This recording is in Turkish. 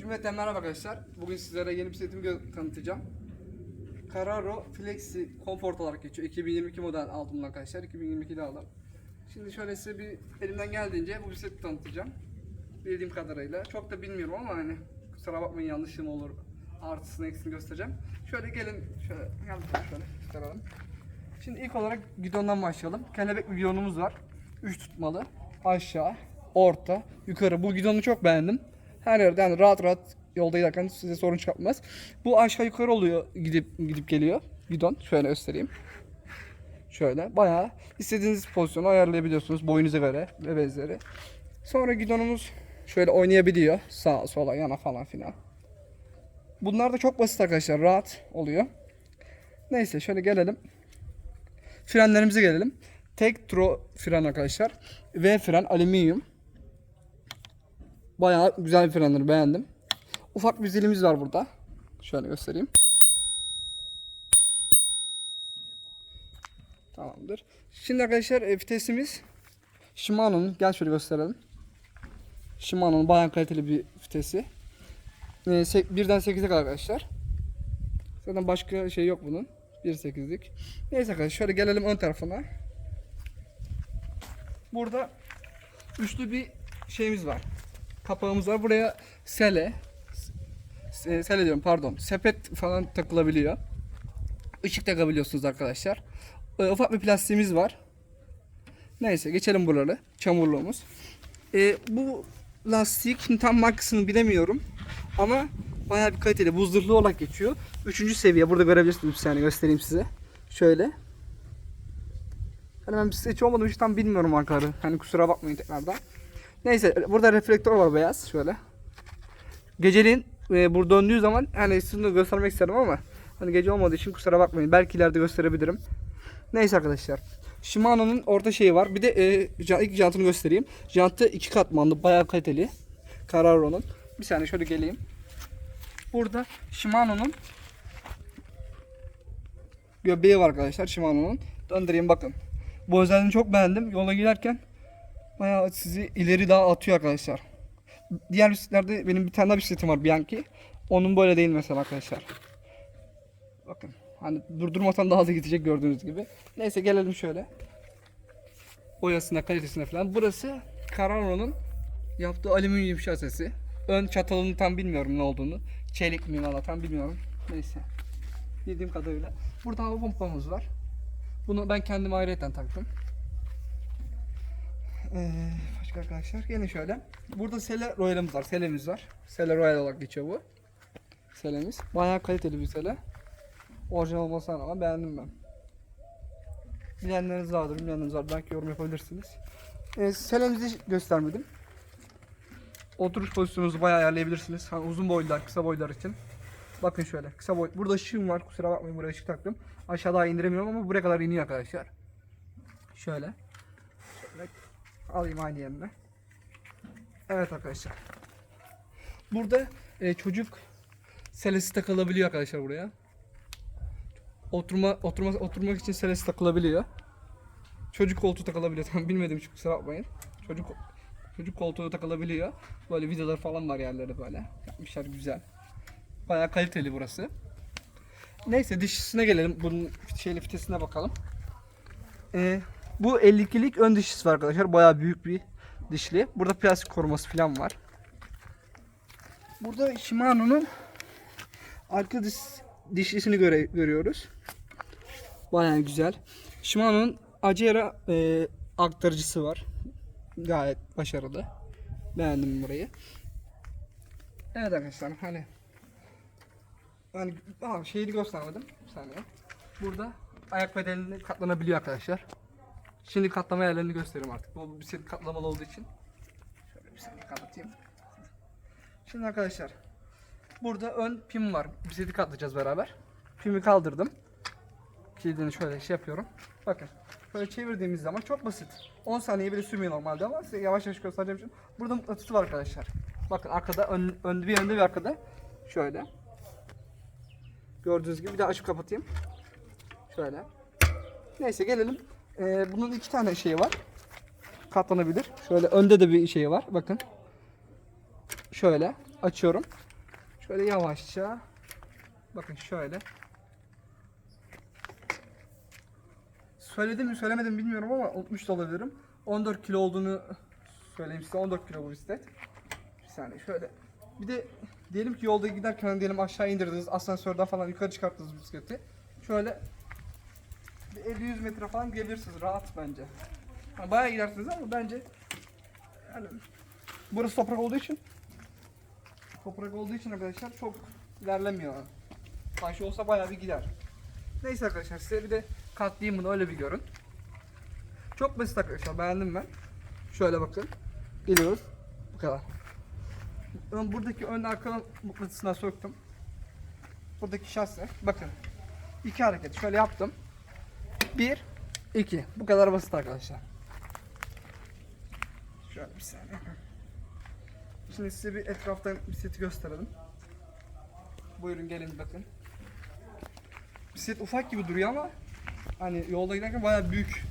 Cümleten merhaba arkadaşlar. Bugün sizlere yeni bir setimi tanıtacağım. Carraro Flexi Comfort olarak geçiyor. 2022 model aldım arkadaşlar. 2022'de aldım. Şimdi şöyle size bir elimden geldiğince bu bir seti tanıtacağım. Bildiğim kadarıyla. Çok da bilmiyorum ama hani kusura bakmayın yanlışım olur. Artısını eksini göstereceğim. Şöyle gelin şöyle bakalım şöyle gösterelim. Şimdi ilk olarak gidondan başlayalım. Kelebek bir gidonumuz var. 3 tutmalı. Aşağı, orta, yukarı. Bu gidonu çok beğendim. Her yerde yani rahat rahat yolda giderken size sorun çıkartmaz. Bu aşağı yukarı oluyor gidip gidip geliyor. Gidon şöyle göstereyim. Şöyle bayağı istediğiniz pozisyonu ayarlayabiliyorsunuz boyunuza göre ve benzeri. Sonra gidonumuz şöyle oynayabiliyor. Sağa sola yana falan filan. Bunlar da çok basit arkadaşlar. Rahat oluyor. Neyse şöyle gelelim. Frenlerimize gelelim. Tektro fren arkadaşlar. V fren alüminyum. Bayağı güzel bir frenleri beğendim. Ufak bir zilimiz var burada. Şöyle göstereyim. Tamamdır. Şimdi arkadaşlar e, vitesimiz Shimano'nun gel şöyle gösterelim. Shimano'nun bayağı kaliteli bir vitesi. E, birden 8'e kadar arkadaşlar. Zaten başka şey yok bunun. 1.8'lik. Neyse arkadaşlar şöyle gelelim ön tarafına. Burada üçlü bir şeyimiz var. Kapağımız var. Buraya sele se- sele diyorum pardon. Sepet falan takılabiliyor. Işık takabiliyorsunuz arkadaşlar. Ee, ufak bir plastiğimiz var. Neyse geçelim buraları. Çamurluğumuz. Ee, bu lastik tam markasını bilemiyorum. Ama bayağı bir kaliteli. Bu zırhlı olarak geçiyor. Üçüncü seviye. Burada görebilirsiniz bir saniye göstereyim size. Şöyle. Hani ben bisikletçi olmadığım için tam bilmiyorum markaları. Hani kusura bakmayın tekrardan. Neyse burada reflektör var beyaz şöyle. Geceliğin e, burada döndüğü zaman hani size de göstermek isterim ama hani gece olmadığı için kusura bakmayın. Belki ileride gösterebilirim. Neyse arkadaşlar. Shimano'nun orta şeyi var. Bir de e, ilk jantını göstereyim. Jantı iki katmanlı bayağı kaliteli. Carraro'nun. Bir saniye şöyle geleyim. Burada Shimano'nun göbeği var arkadaşlar Shimano'nun. Döndüreyim bakın. Bu özelliğini çok beğendim. Yola giderken bayağı sizi ileri daha atıyor arkadaşlar. Diğer bisikletlerde benim bir tane daha bisikletim var Bianchi. Onun böyle değil mesela arkadaşlar. Bakın. Hani durdurmasan daha da gidecek gördüğünüz gibi. Neyse gelelim şöyle. Boyasına, kalitesine falan. Burası Carraro'nun yaptığı alüminyum şasisi. Ön çatalını tam bilmiyorum ne olduğunu. Çelik mi valla tam bilmiyorum. Neyse. Bildiğim kadarıyla. Burada hava pompamız var. Bunu ben kendim ayrıyeten taktım. Ee, başka arkadaşlar gelin şöyle. Burada Sele Royal'ımız var. Selemiz var. Sele Royal olarak geçiyor bu. Selemiz. Bayağı kaliteli bir sele. Orijinal olmasına rağmen beğendim ben. Bilenleriniz vardır, bilmeyenleriniz var. Belki yorum yapabilirsiniz. Ee, selemizi göstermedim. Oturuş pozisyonunuzu bayağı ayarlayabilirsiniz. Hani uzun boylular, kısa boylar için. Bakın şöyle kısa boy. Burada ışığım var. Kusura bakmayın buraya ışık taktım. Aşağıda indiremiyorum ama buraya kadar iniyor arkadaşlar. Şöyle alayım aynı yerine. Evet arkadaşlar. Burada e, çocuk selesi takılabiliyor arkadaşlar buraya. Oturma oturma oturmak için selesi takılabiliyor. Çocuk koltuğu takılabiliyor. Tam bilmedim hiç kusura bakmayın. Çocuk çocuk koltuğu takılabiliyor. Böyle vidalar falan var yerlerde böyle. Yapmışlar güzel. Bayağı kaliteli burası. Neyse dişisine gelelim. Bunun şeyli fitesine bakalım. Ee, bu 52'lik ön dişisi var arkadaşlar. Bayağı büyük bir dişli. Burada plastik koruması falan var. Burada Shimano'nun arka diş, dişlisini göre, görüyoruz. Bayağı güzel. Shimano'nun Acera e, aktarıcısı var. Gayet başarılı. Beğendim burayı. Evet arkadaşlar hani yani aa, şeyini göstermedim. Bir saniye. Burada ayak bedelini katlanabiliyor arkadaşlar. Şimdi katlama yerlerini göstereyim artık. Bu bisiklet katlamalı olduğu için. Şöyle saniye kapatayım. Şimdi arkadaşlar burada ön pim var. Bisikleti katlayacağız beraber. Pimi kaldırdım. Kilidini şöyle şey yapıyorum. Bakın. Böyle çevirdiğimiz zaman çok basit. 10 saniye bile sürmüyor normalde ama size yavaş yavaş göstereceğim için. Burada mıknatısı var arkadaşlar. Bakın arkada ön, ön bir önde bir arkada. Şöyle. Gördüğünüz gibi bir daha açıp kapatayım. Şöyle. Neyse gelelim. Ee, bunun iki tane şeyi var. Katlanabilir. Şöyle önde de bir şey var. Bakın. Şöyle açıyorum. Şöyle yavaşça. Bakın şöyle. Söyledim mi söylemedim bilmiyorum ama unutmuş da olabilirim. 14 kilo olduğunu söyleyeyim size. 14 kilo bu bisiklet. Bir saniye şöyle. Bir de diyelim ki yolda giderken diyelim aşağı indirdiniz. Asansörden falan yukarı çıkarttınız bisikleti. Şöyle 50-100 metre falan gidebilirsiniz. Rahat bence. Yani bayağı gidersiniz ama bence yani burası toprak olduğu için toprak olduğu için arkadaşlar çok ilerlemiyor. Taş olsa bayağı bir gider. Neyse arkadaşlar size bir de katlayayım bunu öyle bir görün. Çok basit arkadaşlar beğendim ben. Şöyle bakın. Geliyoruz. Bu kadar. Ön, buradaki ön arka mıknatısına söktüm. Buradaki şase. Bakın. İki hareket. Şöyle yaptım. Bir, iki. Bu kadar basit arkadaşlar. Şöyle bir saniye. Şimdi size bir etraftan bisikleti gösterelim. Buyurun gelin bakın. Bisiklet ufak gibi duruyor ama hani yolda giderken bayağı büyük